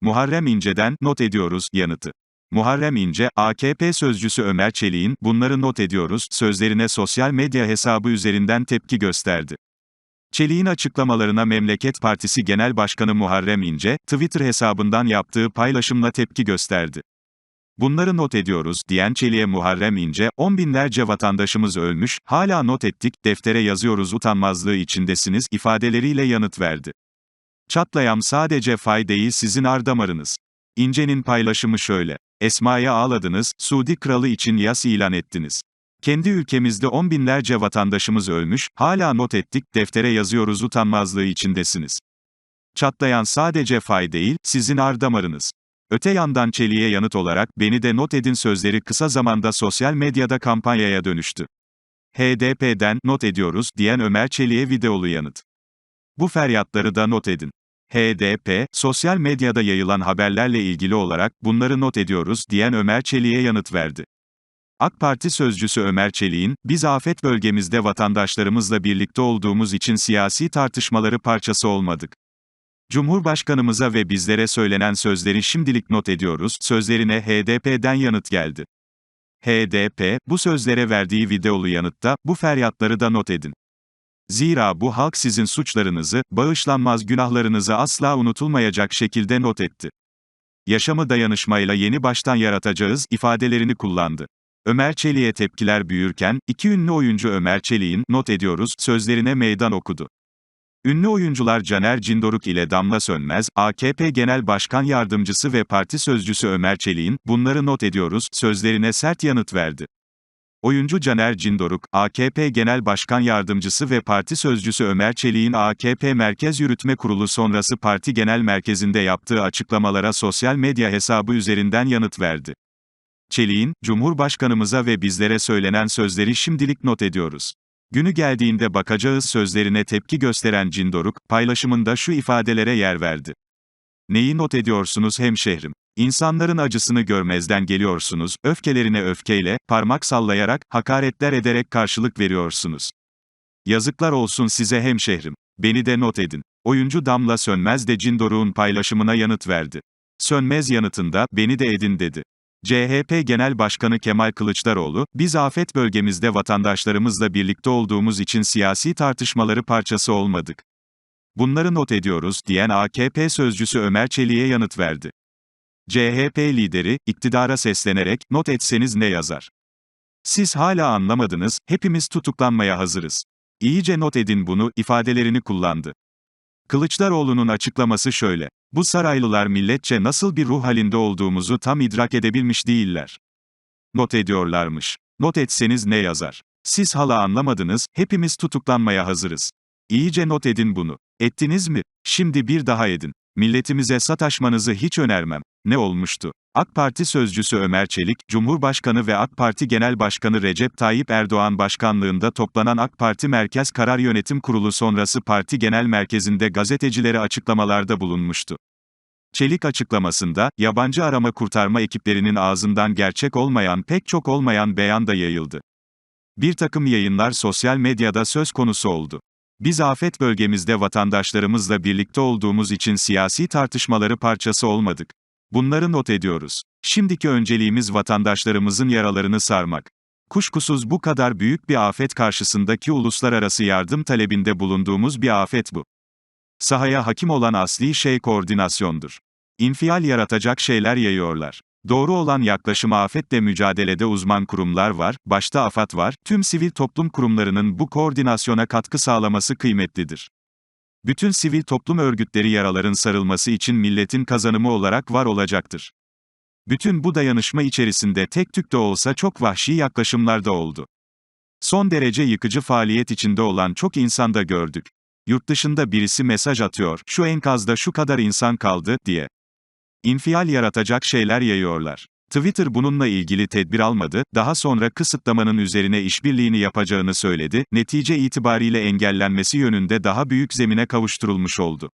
Muharrem İnce'den not ediyoruz yanıtı. Muharrem İnce, AKP sözcüsü Ömer Çelik'in bunları not ediyoruz sözlerine sosyal medya hesabı üzerinden tepki gösterdi. Çelik'in açıklamalarına Memleket Partisi Genel Başkanı Muharrem İnce, Twitter hesabından yaptığı paylaşımla tepki gösterdi. Bunları not ediyoruz, diyen Çelik'e Muharrem İnce, on binlerce vatandaşımız ölmüş, hala not ettik, deftere yazıyoruz utanmazlığı içindesiniz, ifadeleriyle yanıt verdi. Çatlayam sadece fay değil sizin ardamarınız. İnce'nin paylaşımı şöyle. Esma'ya ağladınız, Suudi kralı için yas ilan ettiniz. Kendi ülkemizde on binlerce vatandaşımız ölmüş, hala not ettik, deftere yazıyoruz utanmazlığı içindesiniz. Çatlayan sadece fay değil, sizin ardamarınız. Öte yandan Çelik'e yanıt olarak, beni de not edin sözleri kısa zamanda sosyal medyada kampanyaya dönüştü. HDP'den, not ediyoruz, diyen Ömer Çelik'e videolu yanıt. Bu feryatları da not edin. HDP, sosyal medyada yayılan haberlerle ilgili olarak, bunları not ediyoruz, diyen Ömer Çelik'e yanıt verdi. AK Parti sözcüsü Ömer Çelik'in, biz afet bölgemizde vatandaşlarımızla birlikte olduğumuz için siyasi tartışmaları parçası olmadık. Cumhurbaşkanımıza ve bizlere söylenen sözleri şimdilik not ediyoruz, sözlerine HDP'den yanıt geldi. HDP, bu sözlere verdiği videolu yanıtta, bu feryatları da not edin. Zira bu halk sizin suçlarınızı, bağışlanmaz günahlarınızı asla unutulmayacak şekilde not etti. Yaşamı dayanışmayla yeni baştan yaratacağız ifadelerini kullandı. Ömer Çelik'e tepkiler büyürken, iki ünlü oyuncu Ömer Çelik'in, not ediyoruz, sözlerine meydan okudu. Ünlü oyuncular Caner Cindoruk ile Damla Sönmez, AKP Genel Başkan Yardımcısı ve Parti Sözcüsü Ömer Çelik'in, bunları not ediyoruz, sözlerine sert yanıt verdi. Oyuncu Caner Cindoruk, AKP Genel Başkan Yardımcısı ve Parti Sözcüsü Ömer Çelik'in AKP Merkez Yürütme Kurulu sonrası parti genel merkezinde yaptığı açıklamalara sosyal medya hesabı üzerinden yanıt verdi. Çelik'in, Cumhurbaşkanımıza ve bizlere söylenen sözleri şimdilik not ediyoruz. Günü geldiğinde bakacağız sözlerine tepki gösteren Cindoruk, paylaşımında şu ifadelere yer verdi. Neyi not ediyorsunuz hemşehrim? İnsanların acısını görmezden geliyorsunuz, öfkelerine öfkeyle, parmak sallayarak, hakaretler ederek karşılık veriyorsunuz. Yazıklar olsun size hemşehrim. Beni de not edin. Oyuncu Damla Sönmez de Cindoruk'un paylaşımına yanıt verdi. Sönmez yanıtında, beni de edin dedi. CHP Genel Başkanı Kemal Kılıçdaroğlu, biz afet bölgemizde vatandaşlarımızla birlikte olduğumuz için siyasi tartışmaları parçası olmadık. Bunları not ediyoruz, diyen AKP sözcüsü Ömer Çelik'e yanıt verdi. CHP lideri, iktidara seslenerek, not etseniz ne yazar? Siz hala anlamadınız, hepimiz tutuklanmaya hazırız. İyice not edin bunu, ifadelerini kullandı. Kılıçdaroğlu'nun açıklaması şöyle. Bu saraylılar milletçe nasıl bir ruh halinde olduğumuzu tam idrak edebilmiş değiller. Not ediyorlarmış. Not etseniz ne yazar? Siz hala anlamadınız, hepimiz tutuklanmaya hazırız. İyice not edin bunu. Ettiniz mi? Şimdi bir daha edin. Milletimize sataşmanızı hiç önermem. Ne olmuştu? AK Parti sözcüsü Ömer Çelik, Cumhurbaşkanı ve AK Parti Genel Başkanı Recep Tayyip Erdoğan başkanlığında toplanan AK Parti Merkez Karar Yönetim Kurulu sonrası parti genel merkezinde gazetecilere açıklamalarda bulunmuştu. Çelik açıklamasında, yabancı arama kurtarma ekiplerinin ağzından gerçek olmayan pek çok olmayan beyan da yayıldı. Bir takım yayınlar sosyal medyada söz konusu oldu. Biz afet bölgemizde vatandaşlarımızla birlikte olduğumuz için siyasi tartışmaları parçası olmadık. Bunları not ediyoruz. Şimdiki önceliğimiz vatandaşlarımızın yaralarını sarmak. Kuşkusuz bu kadar büyük bir afet karşısındaki uluslararası yardım talebinde bulunduğumuz bir afet bu. Sahaya hakim olan asli şey koordinasyondur. İnfial yaratacak şeyler yayıyorlar. Doğru olan yaklaşım afetle mücadelede uzman kurumlar var, başta AFAD var, tüm sivil toplum kurumlarının bu koordinasyona katkı sağlaması kıymetlidir. Bütün sivil toplum örgütleri yaraların sarılması için milletin kazanımı olarak var olacaktır. Bütün bu dayanışma içerisinde tek tük de olsa çok vahşi yaklaşımlar da oldu. Son derece yıkıcı faaliyet içinde olan çok insan da gördük. Yurt dışında birisi mesaj atıyor, şu enkazda şu kadar insan kaldı, diye. İnfial yaratacak şeyler yayıyorlar. Twitter bununla ilgili tedbir almadı, daha sonra kısıtlamanın üzerine işbirliğini yapacağını söyledi, netice itibariyle engellenmesi yönünde daha büyük zemine kavuşturulmuş oldu.